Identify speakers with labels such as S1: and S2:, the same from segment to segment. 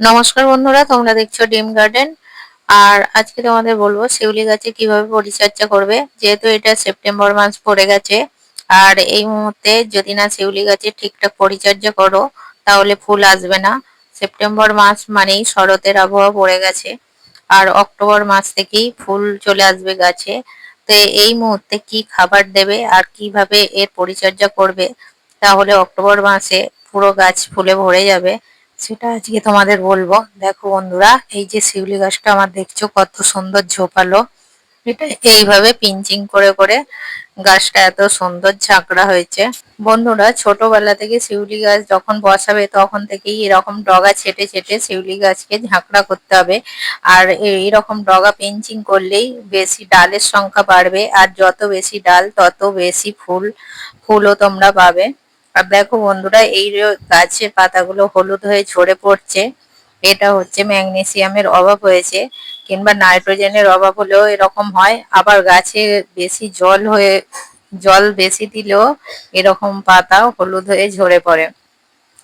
S1: নমস্কার বন্ধুরা, তোমরা দেখছ ডিম গার্ডেন। আর আজকে তোমাদের বলব শিউলি গাছে কীভাবে পরিচর্যা করবে, যেহেতু এটা সেপ্টেম্বর মাস পড়ে গেছে। আর এই মুহূর্তে যদি না শিউলি গাছে ঠিকঠাক পরিচর্যা করো, তাহলে ফুল আসবে না। সেপ্টেম্বর মাস মানেই শরতের আবহাওয়া পড়ে গেছে। আর অক্টোবর মাস থেকেই ফুল চলে আসবে গাছে। তো এই মুহূর্তে কি খাবার দেবে আর কীভাবে এর পরিচর্যা করবে, তাহলে অক্টোবর মাসে পুরো গাছ ফুলে ভরে যাবে। সেটা আজকে তোমাদের বলব। দেখো বন্ধুরা, এই যে শিউলি গাছটা আমার দেখছ, কত সুন্দর ঝোপালো। এটা এইভাবে পিঞ্চিং করে করে গাছটা এত সুন্দর ঝাঁকড়া হয়েছে। বন্ধুরা, ছোটবেলা থেকে শিউলি গাছ যখন বসাবে, তখন থেকেই এরকম ডগা ছেটে ছেটে শিউলি গাছকে ঝাঁকড়া করতে হবে। আর এইরকম ডগা পিঞ্চিং করলেই বেশি ডালের সংখ্যা বাড়বে, আর যত বেশি ডাল, তত বেশি ফুল, ফুলও তোমরা পাবে। আর দেখো বন্ধুরা, এই গাছের পাতাগুলো হলুদ হয়ে ঝরে পড়ছে, এটা হচ্ছে ম্যাগনেসিয়ামের অভাব হয়েছে, কিংবা নাইট্রোজেনের অভাব হলেও এরকম হয়। আবার গাছে বেশি জল হয়ে, জল বেশি দিলেও এরকম পাতা হলুদ হয়ে ঝরে পড়ে।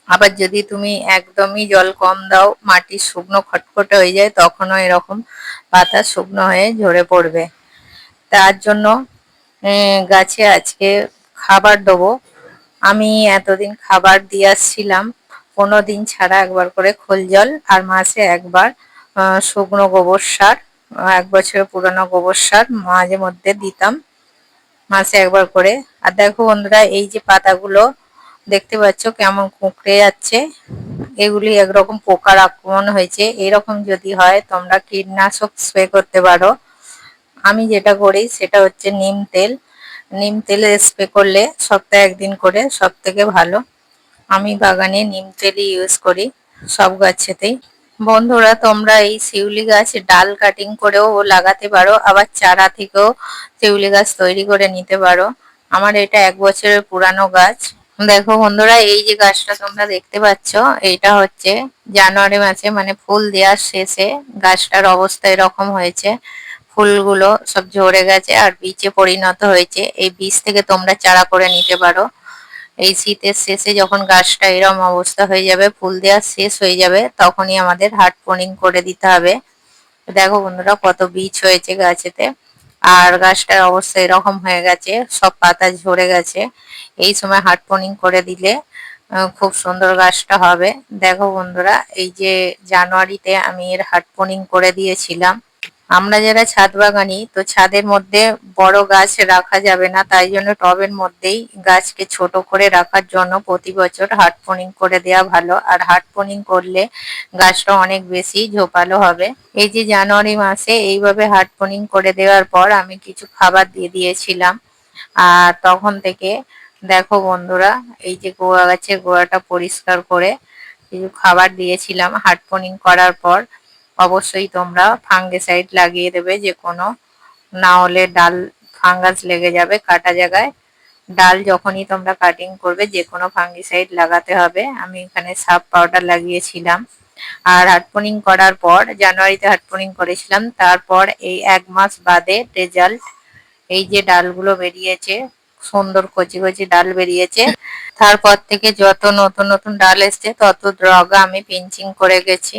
S1: আবার যদি তুমি একদমই জল কম দাও মাটি শুকনো খটখটে হয়ে যায়, তখনও এরকম পাতা শুকনো হয়ে ঝরে পড়বে। তার জন্য গাছে আজকে খাবার দেবো। আমি এতদিন খাবার দিয়ে আসছিলাম, পনেরো দিন ছাড়া একবার করে খোল জল, আর মাসে একবার শুকনো গোবর সার এক বছরের পুরনো গোবর সার মাঝে মধ্যে দিতাম মাসে একবার করে। আর দেখো বন্ধুরা, এই যে পাতাগুলো দেখতে পাচ্ছ কেমন কুঁকড়ে যাচ্ছে, এগুলি একরকম পোকার আক্রমণ হয়েছে। এরকম যদি হয়, তোমরা কীটনাশক স্প্রে করতে পারো। আমি যেটা করি, সেটা হচ্ছে নিম তেল নিম তেলে স্প্রে করলে সপ্তাহে একদিন করে সব থেকে ভালো। আমি বাগানে নিম তেলই ইউজ করি সব গাছেতেই। বন্ধুরা, তোমরা এই শিউলি গাছ ডাল কাটিং করেও লাগাতে পারো, আবার চারা থেকেও শিউলি গাছ তৈরি করে নিতে পারো। আমার এটা এক বছরের পুরানো গাছ। দেখো বন্ধুরা, এই যে গাছটা তোমরা দেখতে পাচ্ছ, এইটা হচ্ছে জানুয়ারি মাসে মানে ফুল দেওয়ার শেষে গাছটার অবস্থা এরকম হয়েছে। ফুলগুলো সব ঝরে গেছে আর বীজে পরিণত হয়েছে। এই বীজ থেকে তোমরা চারা করে নিতে পারো। এই শীতের শেষে যখন গাছটা এরম অবস্থা হয়ে যাবে, ফুল দেওয়া শেষ হয়ে যাবে, তখনই আমাদের হার্ট পোনিং করে দিতে হবে। দেখো বন্ধুরা, কত বীজ হয়েছে গাছেতে। আর গাছটার অবস্থা এরকম হয়ে গেছে, সব পাতা ঝরে গেছে। এই সময় হার্ট পোনিং করে দিলে খুব সুন্দর গাছটা হবে। দেখো বন্ধুরা, এই যে জানুয়ারিতে আমি এর হার্ট পোনিং করে দিয়েছিলাম। আমরা যারা ছাদ বাগানি, তো ছাদের মধ্যে বড় গাছ রাখা যাবে না, তাই জন্য টবের মধ্যেই গাছকে ছোট করে রাখার জন্য প্রতি বছর হাটপনিং করে দেওয়া ভালো। আর হাটপনিং করলে গাছটা অনেক বেশি ঝোপালো হবে। এই যে জানুয়ারি মাসে এইভাবে হাটপনিং করে দেওয়ার পর আমি কিছু খাবার দিয়ে দিয়েছিলাম। আর তখন থেকে দেখো বন্ধুরা, এই যে গোয়া গাছের গোয়াটা পরিষ্কার করে কিছু খাবার দিয়েছিলাম হাটপনিং করার পর। অবশ্যই তোমরা ফাঙ্গিসাইড লাগিয়ে দেবে যে কোনো না হলে ডাল ফাঙ্গাস লেগে যাবে কাটা জায়গায়। ডাল যখনই তোমরা কাটিং করবে যে কোনো ফাঙ্গিসাইড লাগাতে হবে। আমি এখানে সাব পাউডার লাগিয়েছিলাম। আর হাটপনিং করার পর, জানুয়ারিতে হাটপনিং করেছিলাম। তারপর এই এক মাস বাদে রেজাল্ট এই যে ডালগুলো বেরিয়েছে, সুন্দর কচি কচি ডাল বেরিয়েছে। তারপর থেকে যত নতুন নতুন ডাল এসছে, তত ড্রগা আমি পিঞ্চিং করে গেছি।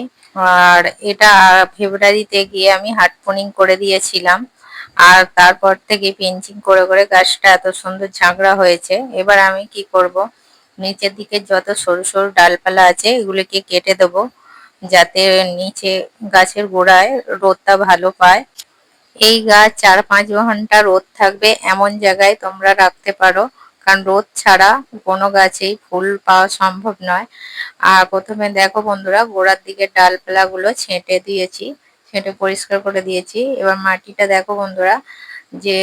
S1: আর এটা ফেব্রুয়ারিতে গিয়ে আমি হাটপনিং করে দিয়েছিলাম। আর তারপর থেকে পিঞ্চিং করে করে গাছটা এত সুন্দর ঝাঁকড়া হয়েছে। এবার আমি কি করব? নিচের দিকে যত সরু সরু ডালপালা আছে, এগুলোকে কেটে দেব যাতে নিচে গাছের গোড়ায় রোদটা ভালো পায়। এই গাছ চার পাঁচ ঘণ্টা রোদ থাকবে, এমন জায়গায় তোমরা রাখতে পারো। কারণ রোদ ছাড়া কোনো গাছেই ফুল পাওয়া সম্ভব নয়। আর প্রথমে দেখো বন্ধুরা, গোড়ার দিকে ডালপালাগুলো ছেঁটে দিয়েছি, ছেঁটে পরিষ্কার করে দিয়েছি। এবার মাটিটা দেখো বন্ধুরা, যে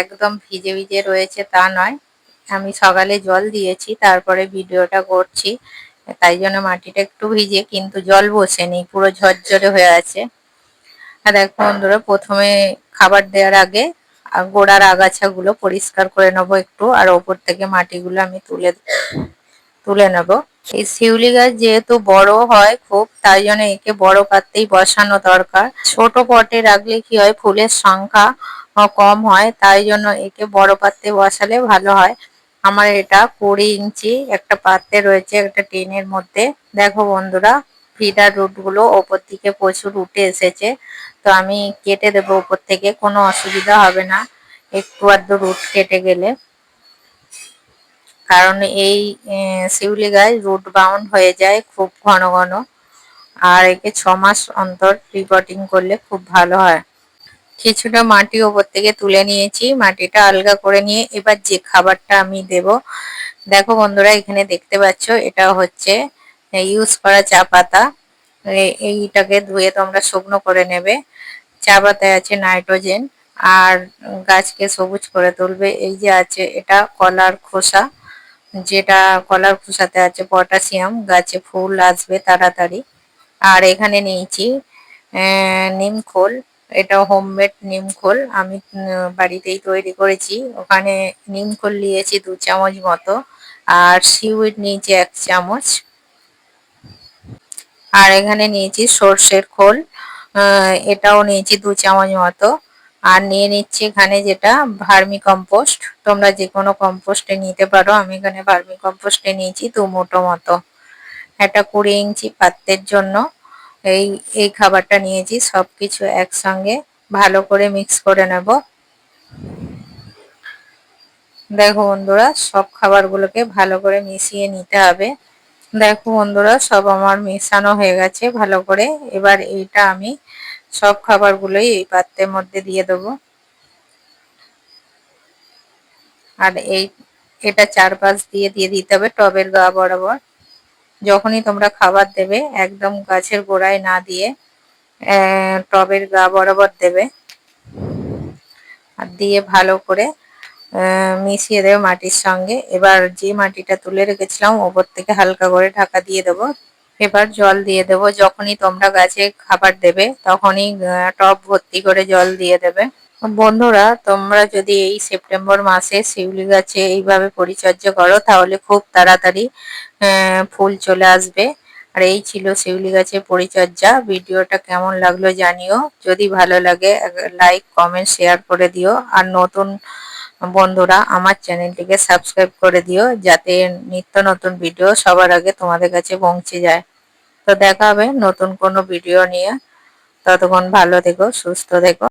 S1: একদম ভিজে ভিজে রয়েছে তা নয়। আমি সকালে জল দিয়েছি, তারপরে ভিডিওটা করছি, তাই জন্য মাটিটা একটু ভিজে, কিন্তু জল বসেনি পুরো ঝরঝরে হয়ে আছে। আর দেখো বন্ধুরা, প্রথমে খাবার দেওয়ার আগে গোড়ার আগাছাগুলো পরিষ্কার করে নেব একটু, আর ওপর থেকে মাটিগুলো আমি তুলে তুলে নেব। এই শিউলি গাছ যেহেতু বড় হয় খুব, তাই জন্য একে বড় পাত্রেই বসানো দরকার। ছোট পটে রাখলে কি হয়, ফুলের সংখ্যা কম হয়, তাই জন্য একে বড় পাত্রে বসালে ভালো হয়। আমার এটা কুড়ি ইঞ্চি একটা পাত্রে রয়েছে একটা টিনের মধ্যে। দেখো বন্ধুরা ফিডার রুটগুলো ওপর থেকে প্রচুর উঠে এসেছে। তো আমি কেটে দেবো উপর থেকে, কোনো অসুবিধা হবে না। একটু আধটু রুট কেটে গেলে। কারণ এই শিউলি গাছ রুট বাউন্ড হয়ে যায় খুব ঘন ঘন। আর একে ছ মাস অন্তর রিপোর্টিং করলে খুব ভালো হয়। কিছুটা মাটি ওপর থেকে তুলে নিয়েছি, মাটিটা আলগা করে নিয়ে এবার যে খাবারটা আমি দেব। দেখো বন্ধুরা, এখানে দেখতে পাচ্ছ, এটা হচ্ছে ইউজ করা চা পাতা। এইটাকে ধুয়ে তোমরা শুকনো করে নেবে। চা পাতায় আছে নাইট্রোজেন আর গাছকে সবুজ করে তুলবে। এই যে আছে এটা কলার খোসা। যেটা কলার খোসাতে আছে পটাশিয়াম, গাছে ফুল আসবে তাড়াতাড়ি। আর এখানে নিয়েছি নিম খোল। এটা হোমমেড নিম খোল। আমি বাড়িতেই তৈরি করেছি। ওখানে নিম খোল নিয়েছি দু চামচ মতো। আর সিউইড নিয়েছি এক চামচ। আর এখানে নিয়েছি সর্ষের খোল এটাও নিয়েছি দু চামচ মতো। আর নিয়ে নিচ্ছি এখানে যেটা ভার্মি কম্পোস্ট। তোমরা যে কোনো কম্পোস্টে নিতে পারো। আমি এখানে ভার্মি কম্পোস্টে নিয়েছি দু মুঠো মতো। একটা কুড়ি ইঞ্চি পাত্রের জন্য এই এই খাবারটা নিয়েছি। সব কিছু একসঙ্গে ভালো করে মিক্স করে নেব। দেখো বন্ধুরা, সব খাবারগুলোকে ভালো করে মিশিয়ে নিতে হবে। দেখো বন্ধুরা, সব আমার মেশানো হয়ে গেছে, ভালো করে। এবার এইটা আমি সব খাবারগুলোই এই পাত্রের মধ্যে দিয়ে দেবো। আর এই, এটা চারপাশ দিয়ে দিয়ে দিতে হবে টবের গা বরাবর। যখনই তোমরা খাবার দেবে, একদম গাছের গোড়ায় না দিয়ে টবের গা বরাবর দেবে। আর দিয়ে ভালো করে মিশিয়ে দেবে মাটির সঙ্গে। এবার যে মাটিটা তুলে রেখেছিলাম, ওপর থেকে হালকা করে ঢাকা দিয়ে দেবো। এবার জল দিয়ে দেবো। যখনই তোমরা গাছে খাবার দেবে, তখনই টব ভর্তি করে জল দিয়ে দেবে। বন্ধুরা, তোমরা যদি এই সেপ্টেম্বর মাসে শিউলি গাছে এইভাবে পরিচর্যা করো, তাহলে খুব তাড়াতাড়ি ফুল চলে আসবে। আর এই ছিল শিউলি গাছের পরিচর্যা। ভিডিওটা কেমন লাগল জানিও। যদি ভালো লাগে লাইক, কমেন্ট, শেয়ার করে দিও। আর নতুন বন্ধুরা, আমার চ্যানেলটিকে সাবস্ক্রাইব করে দিও যাতে নিত্য নতুন ভিডিও সবার আগে তোমাদের কাছে পৌঁছে যায়। তো দেখা হবে নতুন কোনো ভিডিও নিয়ে। ততক্ষণ ভালো থেকো, সুস্থ থেকো।